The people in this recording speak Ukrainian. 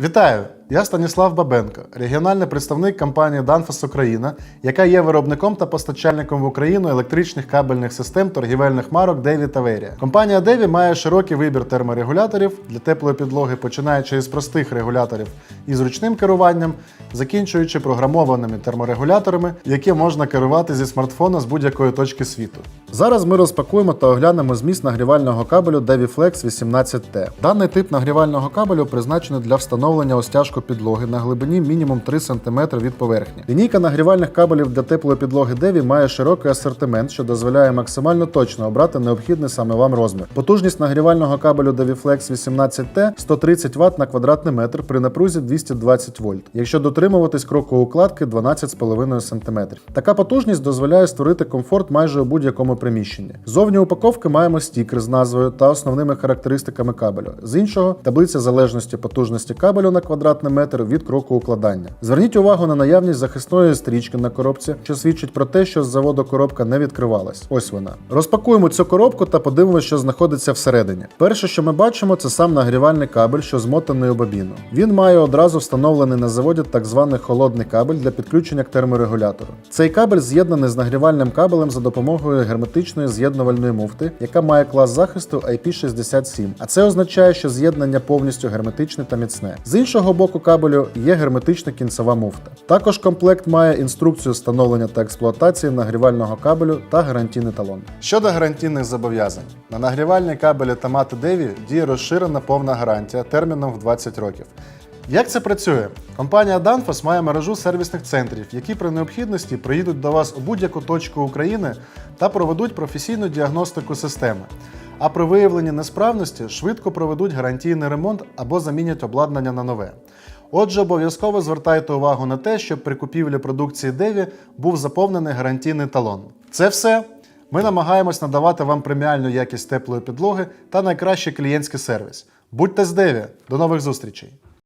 Вітаю! Я Станіслав Бабенко, регіональний представник компанії Danfoss Україна, яка є виробником та постачальником в Україну електричних кабельних систем торгівельних марок Деві та Верія. Компанія Деві має широкий вибір терморегуляторів для теплої підлоги, починаючи із простих регуляторів із ручним керуванням, закінчуючи програмованими терморегуляторами, які можна керувати зі смартфона з будь-якої точки світу. Зараз ми розпакуємо та оглянемо зміст нагрівального кабелю DeviFlex 18T. Даний тип нагрівального кабелю призначений для встановлення остяжку підлоги на глибині мінімум 3 см від поверхні. Лінійка нагрівальних кабелів для теплої підлоги Devi має широкий асортимент, що дозволяє максимально точно обрати необхідний саме вам розмір. Потужність нагрівального кабелю DeviFlex 18T 130 Вт на квадратний метр при напрузі 220 вольт, якщо дотримуватись кроку укладки 12,5 см. Така потужність дозволяє створити комфорт майже у будь-якому приміщенні. Зовні упаковки маємо стікер з назвою та основними характеристиками кабелю. З іншого таблиця залежності потужності кабелю на квадратний метр від кроку укладання. Зверніть увагу на наявність захисної стрічки на коробці, що свідчить про те, що з заводу коробка не відкривалась. Ось вона. Розпакуємо цю коробку та подивимося, що знаходиться всередині. Перше, що ми бачимо, це сам нагрівальний кабель, що змотаний у бобіну. Він має одразу встановлений на заводі так званий холодний кабель для підключення к терморегулятору. Цей кабель з'єднаний з нагрівальним кабелем за допомогою герметичної з'єднувальної муфти, яка має клас захисту IP67. А це означає, що з'єднання повністю герметичне та міцне. З іншого боку кабелю є герметична кінцева муфта. Також комплект має інструкцію встановлення та експлуатації нагрівального кабелю та гарантійний талон. Щодо гарантійних зобов'язань, на нагрівальні кабелі мати Деві діє розширена повна гарантія терміном в 20 років. Як це працює? Компанія Danfoss має мережу сервісних центрів, які при необхідності приїдуть до вас у будь-яку точку України та проведуть професійну діагностику системи. А при виявленні несправності швидко проведуть гарантійний ремонт або замінять обладнання на нове. Отже, обов'язково звертайте увагу на те, щоб при купівлі продукції Деві був заповнений гарантійний талон. Це все. Ми намагаємось надавати вам преміальну якість теплої підлоги та найкращий клієнтський сервіс. Будьте з Деві! До нових зустрічей!